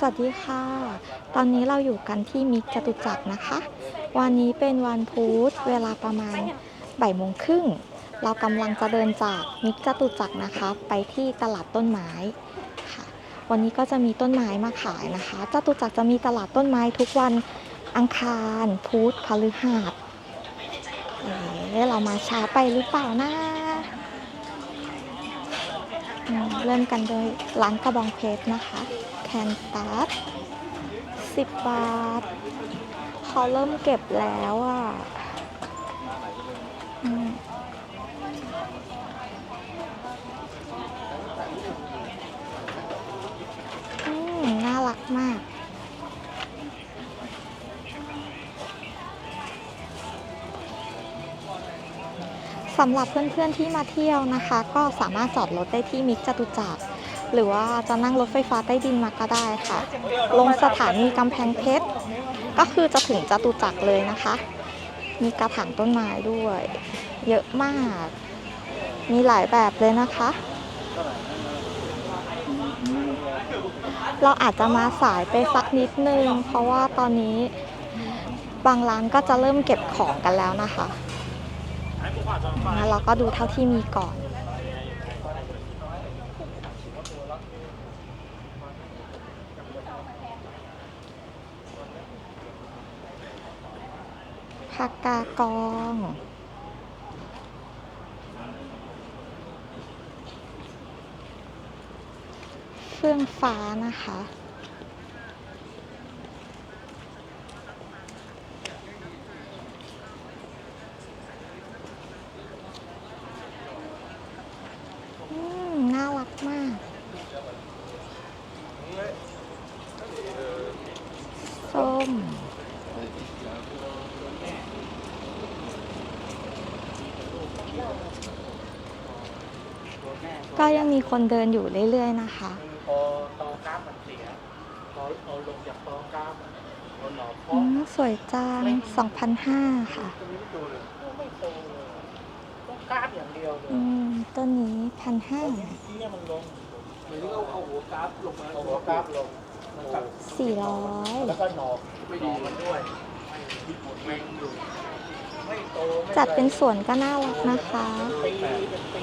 สวัสดีค่ะ ตอนนี้เราอยู่กันที่มิกจตุจักรนะคะ วันนี้เป็นวันพุธเวลาประมาณบ่ายโมงครึ่ง เรากำลังจะเดินจากมิกจตุจักรนะคะ ไปที่ตลาดต้นไม้ค่ะ วันนี้ก็จะมีต้นไม้มาขายนะคะจตุจักรจะมีตลาดต้นไม้ทุกวันอังคารพุธพฤหัสเอ๊ะเรามาช้าไปหรือเปล่านะเริ่มกันโดยร้านกระบองเพชรนะคะ แคนตัสสิบบาทเขาเริ่มเก็บแล้วอะอืมน่ารักมากสำหรับเพื่อนๆที่มาเที่ยวนะคะ ก็สามารถจอดรถได้ที่มิกจตุจักร หรือว่าจะนั่งรถไฟฟ้าใต้ดินมาก็ได้ค่ะ ลงสถานีกำแพงเพชร ก็คือจะถึงจตุจักรเลยนะคะ มีกระถางต้นไม้ด้วย เยอะมาก มีหลายแบบเลยนะคะ เราอาจจะมาสายไปสักนิดนึง เพราะว่าตอนนี้บางร้านก็จะเริ่มเก็บของกันแล้วนะคะงั้นเราก็ดูเท่าที่มีก่อน ผักกากอง เฟื่องฟ้านะคะ อืม น่ารักมาก ส้ม ก็ยัง มีคนเดินอยู่เรื่อยๆนะคะ พอตอกราฟมันเสียพอเอาลงจากตอกราฟอะเอาหนอเพาะอืมสวยจัง2,500ค่ะ ตรงนี้ไม่โตเลยไม่โตเลยต้องกราฟอย่างเดียวเลยอืมต้นนี้พันห้าที่เนี่ยมันลงหรือเอาเอาหัวกราฟลงมาเอาหัวกราฟลงมันตัดสี่ร้อยแล้วก็หนอไม่ดีมันด้วยไม่ปวดแรงอยู่ไม่โตไม่จัดเป็นสวนก็น่ารักนะคะ ปีเป็นปี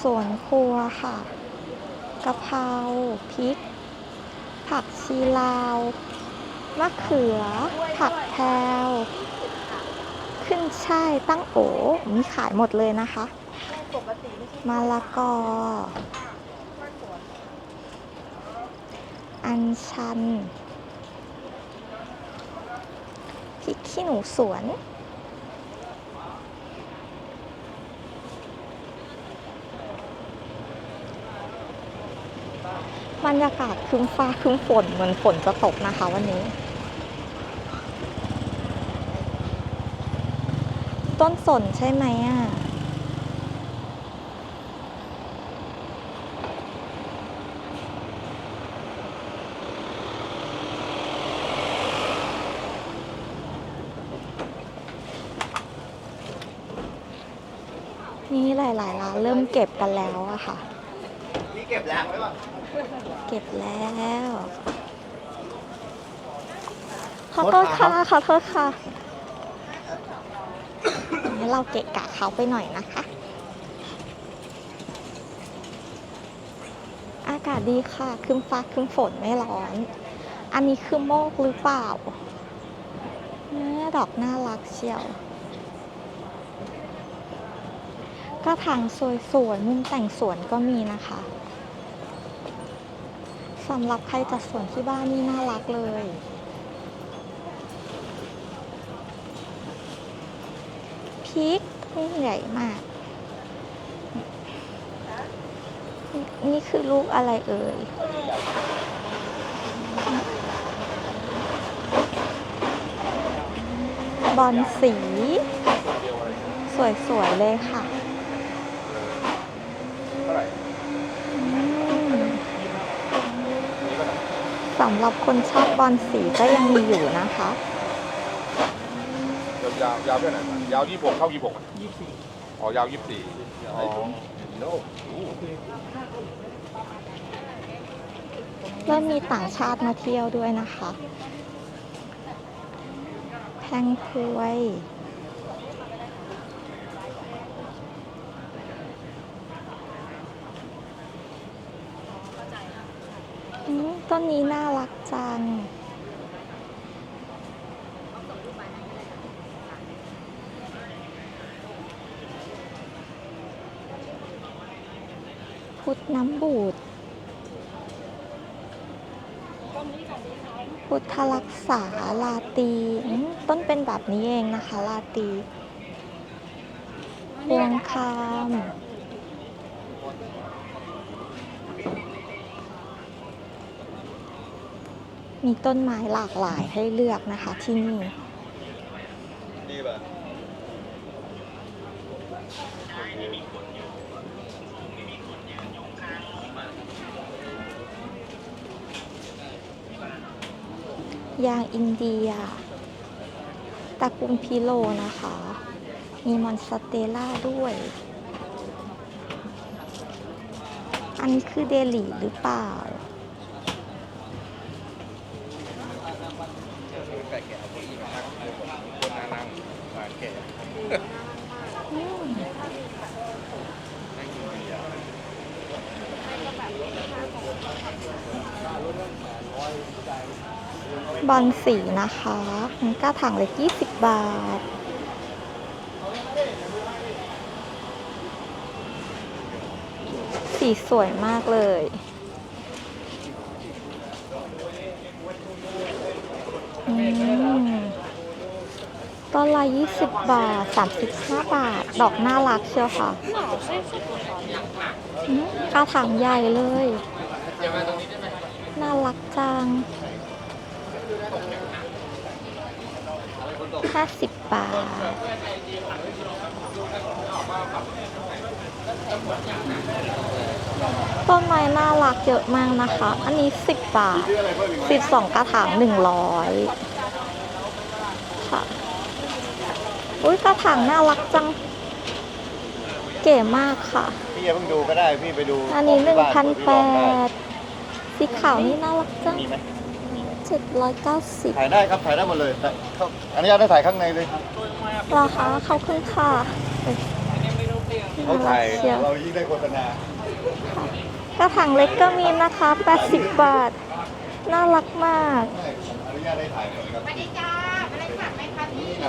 สวนครัวค่ะกะเพราพริก ผักชีลาว มะเขือ ผักแพรวขึ้นช่ายตั้งโอมีขายหมดเลยนะคะ มะละกอ อัญชันพริกขี้หนูสวน บรรยากาศคึ้มฟ้าคึ้มฝนเหมือนฝนจะตกนะคะวันนี้ ต้นสนใช่ไหมอะนี่หลายๆร้านเริ่มเก็บกันแล้วอะค่ะ นี่เก็บแล้วไว้ป่ะ เก็บแล้วขอโทษค่ะขอโทษค่ะงั้นเราเกะกะเขาไปหน่อยนะคะ อากาศดีค่ะครึ้มฟ้าครึ้มฝนไม่ร้อน อันนี้คือโมกหรือเปล่าเนี่ยดอกน่ารักเชียวกระถางสวยๆมุมแต่งสวนก็มีนะคะ สำหรับใครจัดสวนที่บ้านนี่น่ารักเลย พริกนี่ใหญ่มาก นี่คือลูกอะไรเอ่ยบอลสี สวยๆเลยค่ะ เท่าไหร่ อืมสำหรับคนชอบบอลสีก็ยังมีอยู่นะคะ ยาวยาวยาวแค่ไหนนะยาวยี่สิบหกเข้ายี่สิบหกยี่สิบอ๋อยาวยี่สิบสี่อ๋อเริ่มมีต่างชาติมาเที่ยวด้วยนะคะ แพงพวย อืม ต้นนี้น่ารักจัง พุทธน้ำบูดพุทธรักษาลาตีต้นเป็นแบบนี้เองนะคะ ลาตีพวงคา มมีต้นไม้หลากหลายให้เลือกนะคะที่นี่ดีป่ะยางอินเดียตระกูลพิโลนะคะ มีมอนสเตลล่าด้วย อันนี้คือเดลีหรือเปล่า แก่แก่เอาเก้าอี้มานั่งคนนั่งนั่งมาแก่ อืม นั่งกินเบียร์ บ อลสีนะคะกระถางเล็ก20 บาท สีสวยมากเลยอืมต้นละ20 บาท 35 บาท ดอกน่ารักเชียวค่ะกระถางใหญ่เลย น่ารักจัง 50บาท ต้นไม้น่ารักเยอะมากนะคะ อันนี้10บาท12กระถาง100ค่ะ อุ้ยกระถางน่ารักจัง เก๋มากค่ะ พี่อย่าเพิ่งดูก็ได้พี่ไปดูอันนี้ที่บ้าพี่ลองได้1,800สีขาวนี่น่ารักจัง มีไหม 790 ถ่ายได้ครับถ่ายได้หมดเลยแต่เข้าอันนี้ได้ถ่ายข้างในเลยราคาเขาขึ้นค่ะเขาถ่ายเชียวเรายิ่งได้โฆษณากระถางเล็กก็มีนะคะ 80 บาท น่ารักมากอนุญาตได้ถ่ายหมดครับ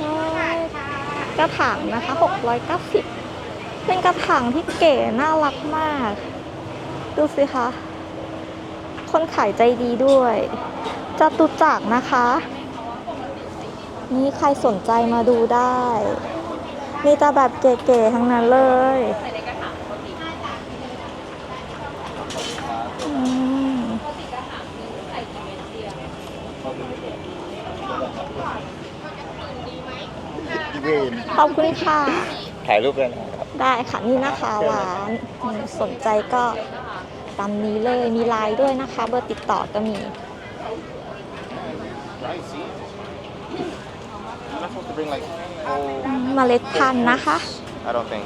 โอ้ยกระถางนะคะ 690 เป็นกระถางที่เก๋น่ารักมาก ดูสิคะ คนขายใจดีด้วย จตุจักรนะคะ นี่ใครสนใจมาดูได้ มีแต่แบบเก๋ๆทั้งนั้นเลยอืมพี่พี่ขอบคุณค่ะ ถ่ายรูปเลยนะครับ ได้ค่ะนี่นะคะร้านอืมสนใจก็ตามนี้เลยมีไลน์ด้วยนะคะ เบอร์ติดต่อก็มี เมล็ดพันธุ์นะคะ I don't think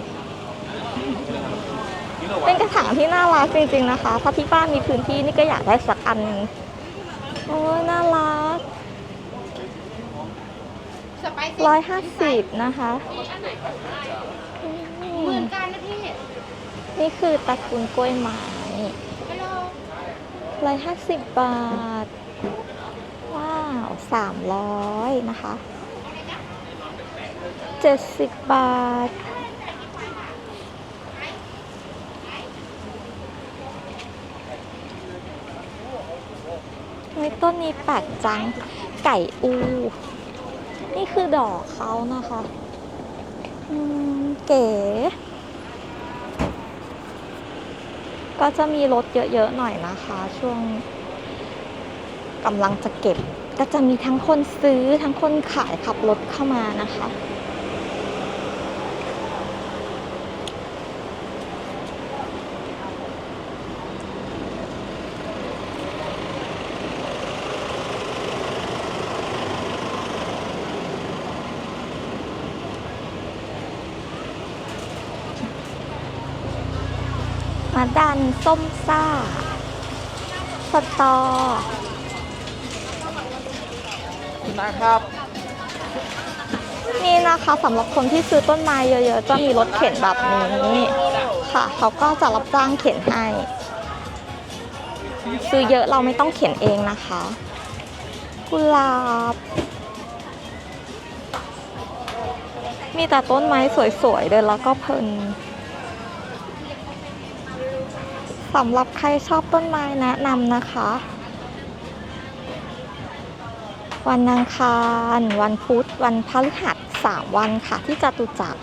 เป็นกระถางที่น่ารักจริงๆนะคะ ถ้าที่บ้านมีพื้นที่นี่ก็อยากได้สักอันหนึงโอ้ยน่ารักสไปซี่ร้อยห้าสิบนะคะอืเหมืมอนกันนะพี่ นี่คือตระกูลกล้วยไม้ฮัลโหลร้อยห้าสิบบาท 300 นะคะ 70 บาท เฮ้ต้นนี้แปลกจัง ไก่อู นี่คือดอกเขานะคะเก๋ ก็จะมีรถเยอะ ๆ หน่อยนะคะ ช่วงกำลังจะเก็บ ก็จะมีทั้งคนซื้อทั้งคนขายขับรถเข้ามานะคะ มาดันส้มซ่าสตอ นะครับ นี่นะคะสำหรับคนที่ซื้อต้นไม้เยอะๆ จะมีรถเข็นแบบนี้ค่ะเขาก็จะรับจ้างเข็นให้ ซื้อเยอะเราไม่ต้องเข็นเองนะคะกุหลาบมีแต่ต้นไม้สวยๆเลยแล้วก็เพลินสำหรับใครชอบต้นไม้แนะนำนะคะ วันอังคาร วันพุธ วันพฤหัสสามวันค่ะ ที่จตุจักร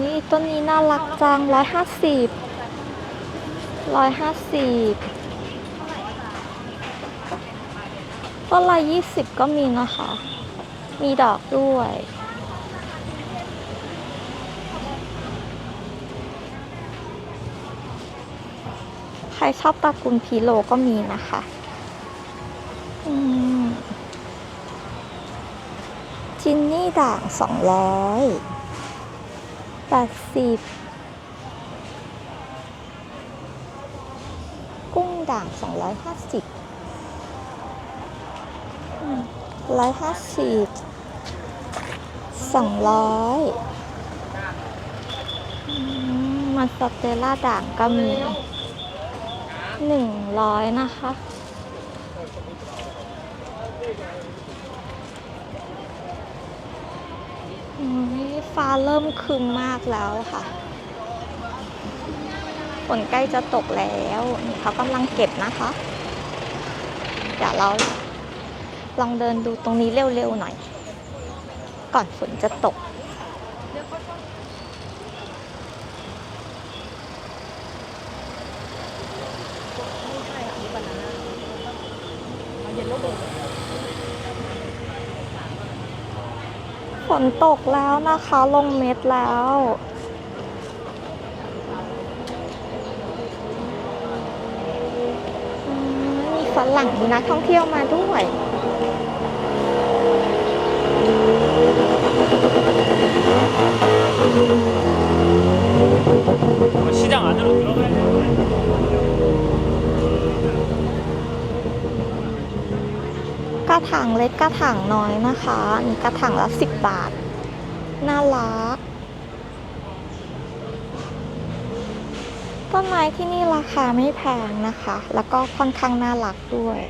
นี่ต้นนี้น่ารักจังร้อยห้าสิบร้อยห้าสิบต้นละยี่สิบก็มีนะคะ มีดอกด้วย รชอบตระกูลพีโลก็มีนะคะจินนี่ด่างสองร้อยแปดสิบกุ้งด่างสองร้อยห้าสิบร้อยห้าสิบสองร้อยมันสเตล่าด่างก็มี หนึ่งร้อยนะคะ ฟ้าเริ่มคึมมากแล้วค่ะ ฝนใกล้จะตกแล้วนี่เขากำลังเก็บนะคะ เดี๋ยวเราลองเดินดูตรงนี้เร็วๆหน่อย ก่อนฝนจะตก นตกแล้วนะคะ ลงเม็ดแล้วอืมมีฝรั่งมีนักท่องเที่ยวมาด้วย 시장 안으로 들어가야 되는 거야. ก ระถางเล็กกระถางน้อยนะคะนนี่กระถางละสิบบาท น่ารัก ต้นไม้ที่นี่ราคาไม่แพงนะคะ แล้วก็ค่อนข้างน่ารักด้วย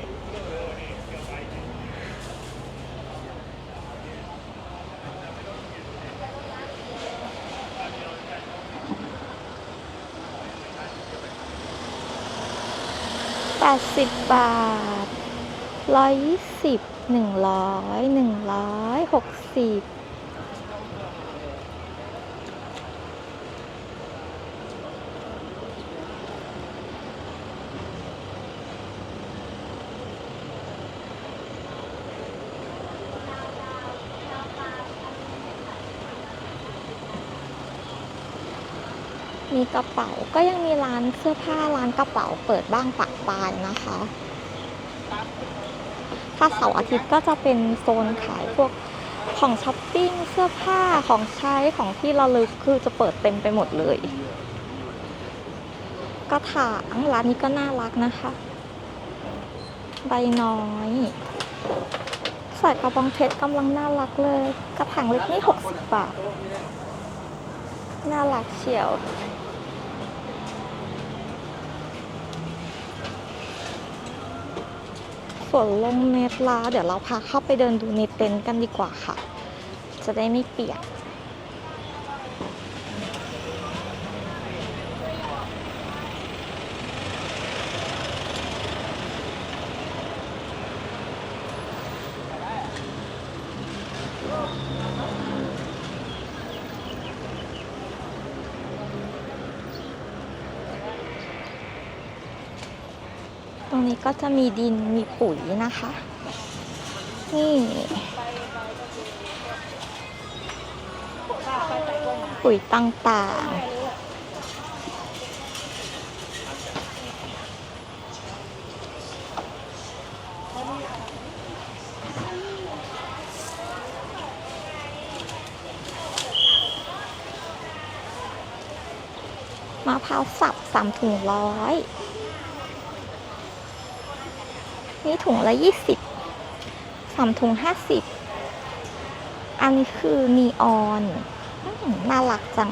แปดสิบบาท ร้อยยี่สิบหนึ่งร้อยหนึ่งร้อยหกสิบมีกระเป๋าก็ยังมีร้านเสื้อผ้าร้านกระเป๋าเปิดบ้างปักปลายนะคะ ถ้าเสาร์อาทิตย์ก็จะเป็นโซนขายพวกของช้อปปิ้งเสื้อผ้าของใช้ของที่ระลึกคือจะเปิดเต็มไปหมดเลยกระถางร้านนี้ก็น่ารักนะคะ ใบน้อยใส่กระบองเพชรกำลังน่ารักเลย กระถางเล็กนี่ 60 บาท น่ารักเชียว นลงเม็ดละเดี๋ยวเราพาเข้าไปเดินดูในเต็นท์กันดีกว่าค่ะ จะได้ไม่เปียก รงนี้ก็จะมีดินมีปุ๋ยนะคะ นี่ ปุ๋ยต่างๆมะพร้าวสับสามถุงร้อย นี่ถุงละยี่สิบสามถุงห้าสิบอันนี้คือนีออนน่ารักจัง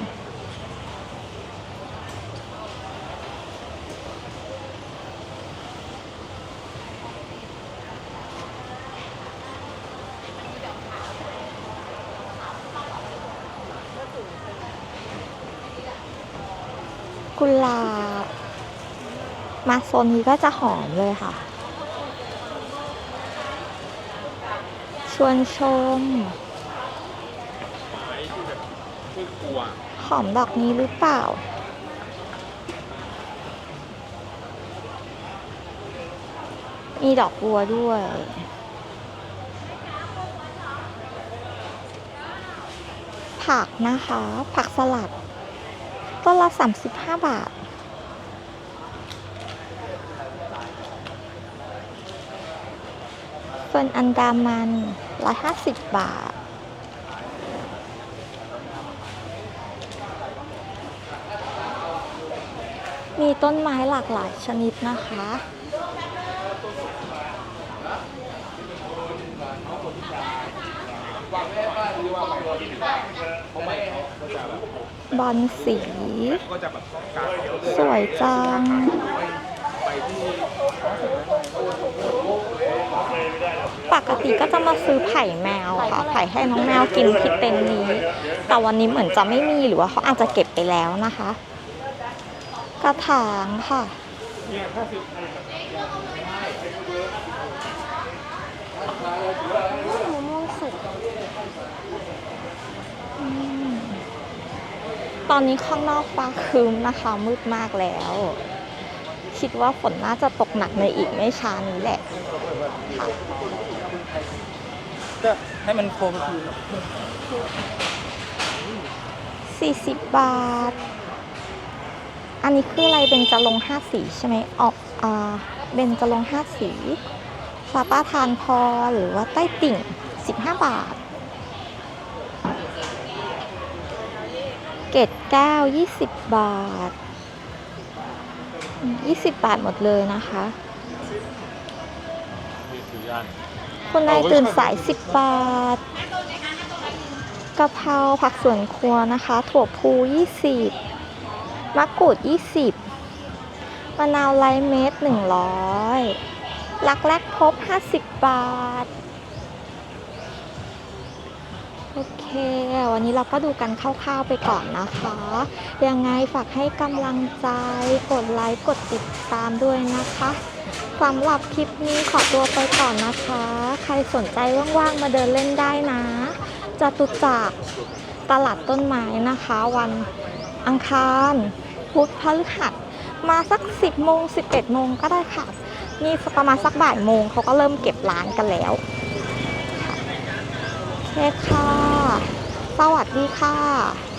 กุหลาบมาโซนนี้ก็จะหอมเลยค่ะ ชวนชม หอมดอกนี้หรือเปล่า มีดอกบัวด้วยผักนะคะ ผักสลัดต้นละ 35 บาทเฟิร์นอันดามัน 150 บาท มีต้นไม้หลากหลายชนิดนะคะ บอลสี สวยจัง ปกติก็จะมาซื้อไผ่แมวค่ะ ไผ่ให้น้องแมวกินที่เต็นท์นี้ แต่วันนี้เหมือนจะไม่มีหรือว่าเขาอาจจะเก็บไปแล้วนะคะ กระถางค่ะ มะม่วงสุกตอนนี้ข้างนอกฟ้าครึ้มนะคะ มืดมากแล้ว คิดว่าฝนน่าจะตกหนักในอีกไม่ช้านี้แหละก็ให้มันโคมคืน40บาท อันนี้คืออะไรเป็นจะลงห้าสีใช่ไหมออกอ่าเป็นจะลงห้าสีซาป้าทานพอหรือว่าใต้ติ่ง15บาท เกตแก้ว20บาท 20 บาทหมดเลยนะคะมีถือยันคุณนายตื่นสาย 10 บาทกะเพราผักสวนครัวนะคะ ถั่วพู 20มะกรูด 20มะนาวไลท์เม็ด100ลักแรกพบ 50 บาท โอเค วันนี้เราก็ดูกันคร่าวๆไปก่อนนะคะ ยังไงฝากให้กำลังใจ กดไลค์ กดติดตามด้วยนะคะสำหรับคลิปนี้ขอตัวไปก่อนนะคะ ใครสนใจว่างๆ มาเดินเล่นได้นะจตุจักรตลาดต้นไม้นะคะ วันอังคารพุธพฤหัส มาสัก 10โมง11โมงก็ได้ค่ะ นี่ประมาณสักบ่ายโมงเขาก็เริ่มเก็บร้านกันแล้ว โอเคค่ะ สวัสดีค่ะ